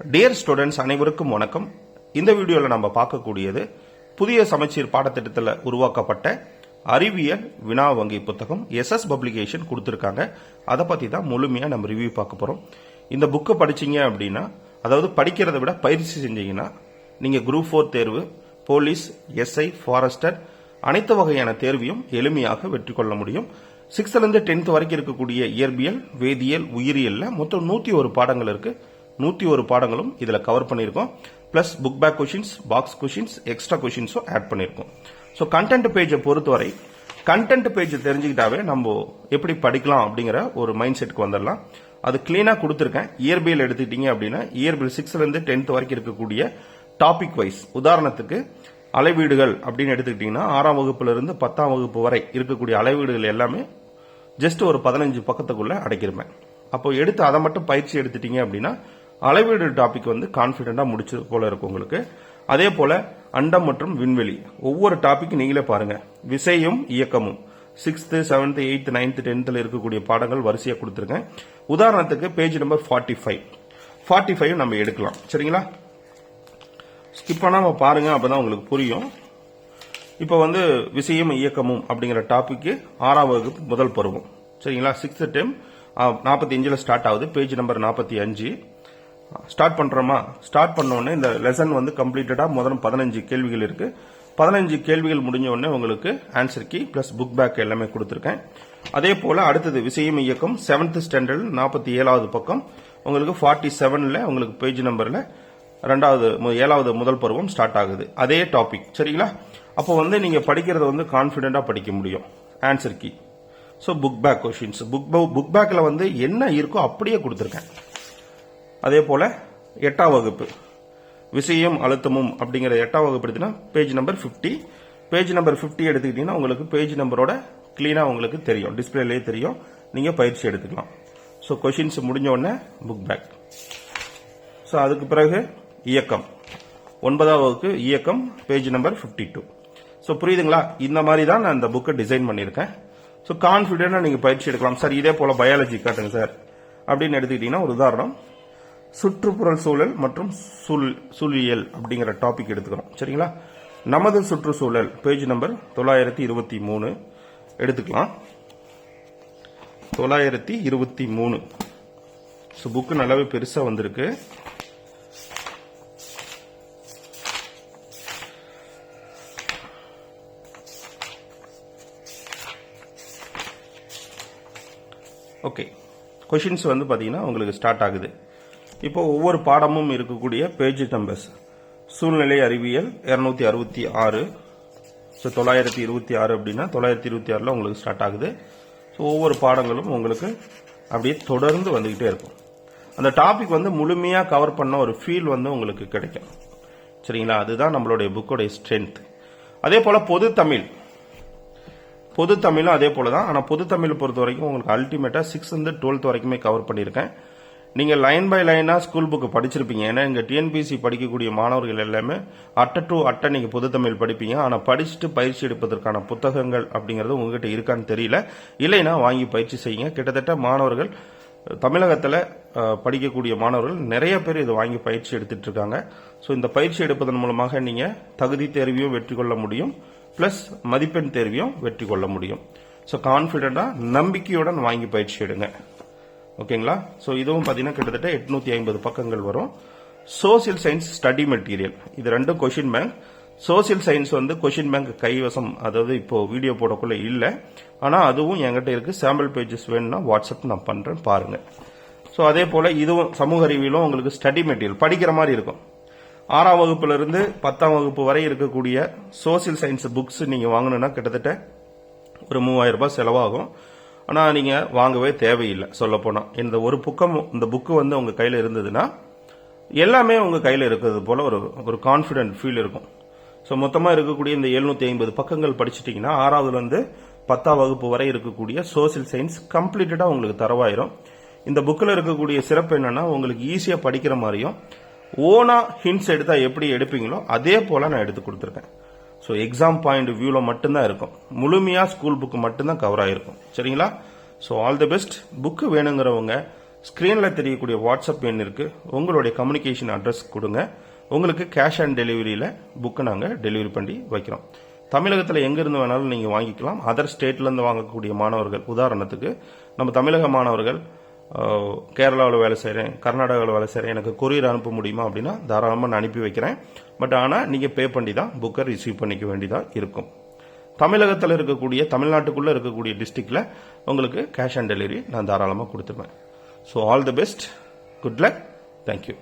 Dear students அனைவருக்கும் வணக்கம். இந்த வீடியோவில் நம்ம பார்க்கக்கூடியது புதிய சமச்சீர் பாடத்திட்டத்தில் உருவாக்கப்பட்ட அறிவியல் வினா வங்கி புத்தகம் எஸ்எஸ் பப்ளிகேஷன் கொடுத்துருக்காங்க. அதை பற்றி தான் முழுமையாக நம்ம ரிவ்யூ பார்க்க போகிறோம் இந்த புக்கை படிச்சீங்க அப்படின்னா அதாவது படிக்கிறதை விட பயிற்சி செஞ்சீங்கன்னா நீங்கள் குரூப் ஃபோர் தேர்வு போலீஸ் எஸ்ஐ ஃபாரஸ்டர் அனைத்து வகையான தேர்வையும் எளிமையாக வெற்றி கொள்ள முடியும். சிக்ஸ்த்லேருந்து டென்த் வரைக்கும் இருக்கக்கூடிய இயற்பியல் வேதியியல் உயிரியலில் மொத்தம் நூற்றி ஒரு பாடங்கள் இருக்குது நூற்றி ஒரு பாடங்களும் இதில் கவர் பண்ணியிருக்கோம். Plus book back questions box questions extra கொஷின்ஸும் add பண்ணியிருக்கோம். ஸோ கண்டென்ட் பேஜை பொறுத்தவரை கண்டென்ட் பேஜ் தெரிஞ்சுக்கிட்டாவே நம்ம எப்படி படிக்கலாம் அப்படிங்கிற ஒரு மைண்ட் செட்டுக்கு வந்துடலாம் அது கிளீனாக கொடுத்துருக்கேன். இயற்பியல் எடுத்துக்கிட்டீங்க அப்படின்னா இயற்பியல் சிக்ஸ்லேருந்து டென்த் வரைக்கும் இருக்கக்கூடிய டாபிக் வைஸ் உதாரணத்துக்கு அளவீடுகள் அப்படின்னு எடுத்துக்கிட்டிங்கன்னா ஆறாம் வகுப்பிலிருந்து பத்தாம் வகுப்பு வரை இருக்கக்கூடிய அளவீடுகள் எல்லாமே ஜஸ்ட் ஒரு பதினஞ்சு பக்கத்துக்குள்ளே அடைக்கிருப்பேன் அப்போ எடுத்து அதை மட்டும் பயிற்சி எடுத்துட்டீங்க அப்படின்னா அளவீடு டாபிக் வந்து கான்ஃபிடென்ட்டா முடிச்சது போல இருக்கும் உங்களுக்கு. அதே போல அண்டம் மற்றும் விண்வெளி. ஒவ்வொரு டாபிக் நீங்களே பாருங்க. விசையும் இயக்கமும். சிக்ஸ்த்து செவன்த் எயித்து நைன்த் டென்த்தில் இருக்கக்கூடிய பாடங்கள் வரிசையாக கொடுத்துருங்க உதாரணத்துக்கு page number forty five forty five நம்ம எடுக்கலாம். சரிங்களா? ஸ்கிப் பண்ணாமல் பாருங்க அப்போ தான் உங்களுக்கு புரியும். இப்போ வந்து விசையும் இயக்கமும் அப்படிங்கிற டாபிக்கு ஆறாம் வகுப்பு முதல் பருவம். சரிங்களா? சிக்ஸ்த் டைம் நாற்பத்தி அஞ்சில் ஸ்டார்ட் ஆகுது. பேஜ் நம்பர் நாற்பத்தி அஞ்சு. ஸ்டார்ட் பண்ணுறோமா ஸ்டார்ட் பண்ணோடனே இந்த லெசன் வந்து கம்ப்ளீட்டடாக முதல்ல பதினஞ்சு கேள்விகள் இருக்குது பதினஞ்சு கேள்விகள் முடிஞ்ச உடனே உங்களுக்கு answer key plus book back எல்லாமே கொடுத்துருக்கேன். அதே போல் அடுத்தது விசையும் இயக்கம் செவன்த் ஸ்டாண்டர்ட் நாற்பத்தி ஏழாவது பக்கம். உங்களுக்கு ஃபார்ட்டி செவனில் உங்களுக்கு பேஜ் நம்பரில் ரெண்டாவது ஏழாவது முதல் பருவம் ஸ்டார்ட் ஆகுது. அதே டாபிக் சரிங்களா? அப்போ வந்து நீங்கள் படிக்கிறத வந்து கான்ஃபிடென்ட்டாக படிக்க முடியும். Answer key so book back questions book book பேக்கில் வந்து என்ன இருக்கோ அப்படியே கொடுத்துருக்கேன். அதே போல எட்டாம் வகுப்பு. விசையும் அழுத்தமும் அப்படிங்கிற எட்டாம் வகுப்பு எடுத்தீங்கன்னா பேஜ் நம்பர் 50 பேஜ் நம்பர் 50 எடுத்துக்கிட்டீங்கன்னா உங்களுக்கு பேஜ் நம்பரோட க்ளீனாக உங்களுக்கு தெரியும். டிஸ்பிளேலேயே தெரியும். நீங்கள் பயிற்சி எடுத்துக்கலாம். ஸோ கொஷின்ஸ் முடிஞ்ச உடனே புக் பேக் ஸோ அதுக்கு பிறகு இயக்கம். ஒன்பதாம் வகுப்பு இயக்கம் பேஜ் நம்பர் 52 டூ ஸோ புரியுதுங்களா? இந்த மாதிரி தான் நான் இந்த புக்கை டிசைன் பண்ணியிருக்கேன். ஸோ கான்ஃபிடென்ட்டாக நீங்கள் பயிற்சி எடுக்கலாம். சார் இதே போல் பயாலஜி காட்டுங்க சார் அப்படின்னு எடுத்துக்கிட்டீங்கன்னா ஒரு உதாரணம். சுற்றுப்புற சூழல் மற்றும் சூழ் சூழியல் அப்படிங்கிற டாபிக் எடுத்துக்கிறோம் சரிங்களா? நமது சுற்றுச்சூழல் பேஜ் நம்பர் தொள்ளாயிரத்தி இருபத்தி மூணு. எடுத்துக்கலாம். தொள்ளாயிரத்தி இருபத்தி மூணு. ஸோ புக்கு நல்லாவே பெருசாக வந்திருக்கு. ஓகே கொஷின்ஸ் வந்து பார்த்தீங்கன்னா உங்களுக்கு ஸ்டார்ட் ஆகுது. இப்போ ஒவ்வொரு பாடமும் இருக்கக்கூடிய பேஜ் நம்பர்ஸ். சூழ்நிலை அறிவியல் இரநூத்தி அறுபத்தி ஆறு. ஸோ தொள்ளாயிரத்தி இருபத்தி ஆறு அப்படின்னா தொள்ளாயிரத்தி இருபத்தி ஆறில் உங்களுக்கு ஸ்டார்ட் ஆகுது. ஸோ ஒவ்வொரு பாடங்களும் உங்களுக்கு அப்படியே தொடர்ந்து வந்துக்கிட்டே இருக்கும். அந்த டாபிக் வந்து முழுமையாக கவர் பண்ண ஒரு ஃபீல் வந்து உங்களுக்கு கிடைக்கும். சரிங்களா? அதுதான் நம்மளுடைய புக்கோடைய ஸ்ட்ரென்த் அதே போல் பொது தமிழ். பொது தமிழும் அதே போல தான் ஆனால் பொது தமிழ் பொறுத்த வரைக்கும் உங்களுக்கு அல்டிமேட்டாக சிக்ஸ் வந்து டுவெல்த் வரைக்குமே கவர் பண்ணியிருக்கேன். நீங்கள் லைன் பை லைனாக ஸ்கூல் புக்கு படிச்சிருப்பீங்க. ஏன்னா இங்கே டிஎன்பிசி படிக்கக்கூடிய மாணவர்கள் எல்லாமே அட்டை டு அட்டை நீங்கள் புதுத்தமிழ் படிப்பீங்க. ஆனால் படிச்சுட்டு பயிற்சி எடுப்பதற்கான புத்தகங்கள் அப்படிங்கிறது உங்ககிட்ட இருக்கான்னு தெரியல. இல்லைன்னா வாங்கி பயிற்சி செய்யுங்க. கிட்டத்தட்ட மாணவர்கள் தமிழகத்தில் படிக்கக்கூடிய மாணவர்கள் நிறைய பேர் இதை வாங்கி பயிற்சி எடுத்துட்டு இருக்காங்க. ஸோ இந்த பயிற்சி எடுப்பதன் மூலமாக நீங்கள் தகுதி தேர்வையும் வெற்றி கொள்ள முடியும். ப்ளஸ் மதிப்பெண் தேர்வையும் வெற்றி கொள்ள முடியும். ஸோ கான்ஃபிடென்ட்டாக நம்பிக்கையுடன் வாங்கி பயிற்சி எடுங்க. ஓகேங்களா? ஸோ இதுவும் பார்த்தீங்கன்னா கிட்டத்தட்ட எட்நூத்தி ஐம்பது பக்கங்கள் வரும். சோசியல் சயின்ஸ் ஸ்டடி மெட்டீரியல் இது ரெண்டும் கொஷின் பேங்க் சோசியல் சயின்ஸ் வந்து கொஷின் பேங்க் கைவசம். அதாவது இப்போ வீடியோ போடக்குள்ள இல்லை. ஆனால் அதுவும் என்கிட்ட இருக்கு. சாம்பிள் பேஜஸ் வேணும்னா வாட்ஸ்அப் நான் பண்றேன் பாருங்க. ஸோ அதே போல இதுவும் சமூக அறிவியலும் உங்களுக்கு ஸ்டடி மெட்டீரியல் படிக்கிற மாதிரி இருக்கும். ஆறாம் வகுப்புல இருந்து பத்தாம் வகுப்பு வரை இருக்கக்கூடிய சோசியல் சயின்ஸ் புக்ஸ் நீங்க வாங்கணும்னா கிட்டத்தட்ட ஒரு மூவாயிரம் ரூபாய் செலவாகும். ஆனால் நீங்கள் வாங்கவே தேவையில்லை சொல்லப்போனால் இந்த ஒரு புக்கம் இந்த புக்கு வந்து உங்கள் கையில் இருந்ததுன்னா எல்லாமே உங்கள் கையில் இருக்கிறது போல் ஒரு ஒரு கான்ஃபிடென்ட் ஃபீல் இருக்கும். ஸோ மொத்தமாக இருக்கக்கூடிய இந்த எழுநூற்றி ஐம்பது பக்கங்கள் படிச்சிட்டிங்கன்னா ஆறாவதுலேருந்து பத்தாம் வகுப்பு வரை இருக்கக்கூடிய சோசியல் சயின்ஸ் கம்ப்ளீட்டடாக உங்களுக்கு தரவாயிரும். இந்த புக்கில் இருக்கக்கூடிய சிறப்பு என்னென்னா உங்களுக்கு ஈஸியாக படிக்கிற மாதிரியும் ஓனாக ஹிண்ட்ஸ் எடுத்தால் எப்படி எடுப்பீங்களோ அதே போல் நான் எடுத்து கொடுத்துருக்கேன். ஸோ எக்ஸாம் பாயிண்ட் வியூவில் மட்டும்தான் இருக்கும். முழுமையாக ஸ்கூல் புக்கு மட்டும்தான் கவர் ஆகிருக்கும் சரிங்களா? So all the best book வேணுங்கிறவங்க ஸ்க்ரீனில் தெரியக்கூடிய வாட்ஸ்அப் எண் இருக்குது உங்களுடைய கம்யூனிகேஷன் அட்ரஸ் கொடுங்க. உங்களுக்கு கேஷ் ஆன் டெலிவரியில் புக்கு நாங்கள் டெலிவரி பண்ணி வைக்கிறோம். தமிழகத்தில் எங்கேருந்து வேணாலும் நீங்கள் வாங்கிக்கலாம். அதர் ஸ்டேட்லேருந்து வாங்கக்கூடிய மாணவர்கள் உதாரணத்துக்கு நம்ம தமிழக மாணவர்கள் கேரளாவில் வேலை செய்கிறேன் கர்நாடகாவில் வேலை செய்கிறேன் எனக்கு கொரியர் அனுப்ப முடியுமா அப்படின்னா தாராளமாக நான் அனுப்பி வைக்கிறேன். பட் ஆனால் நீங்கள் பே பண்ணி தான் புக்கை ரிசீவ் பண்ணிக்க வேண்டியதாக இருக்கும். தமிழகத்தில் இருக்கக்கூடிய தமிழ்நாட்டுக்குள்ளே இருக்கக்கூடிய டிஸ்ட்ரிக்டில் உங்களுக்கு கேஷ் ஆன் டெலிவரி நான் தாராளமாக கொடுத்துருவேன். So all the best good luck thank you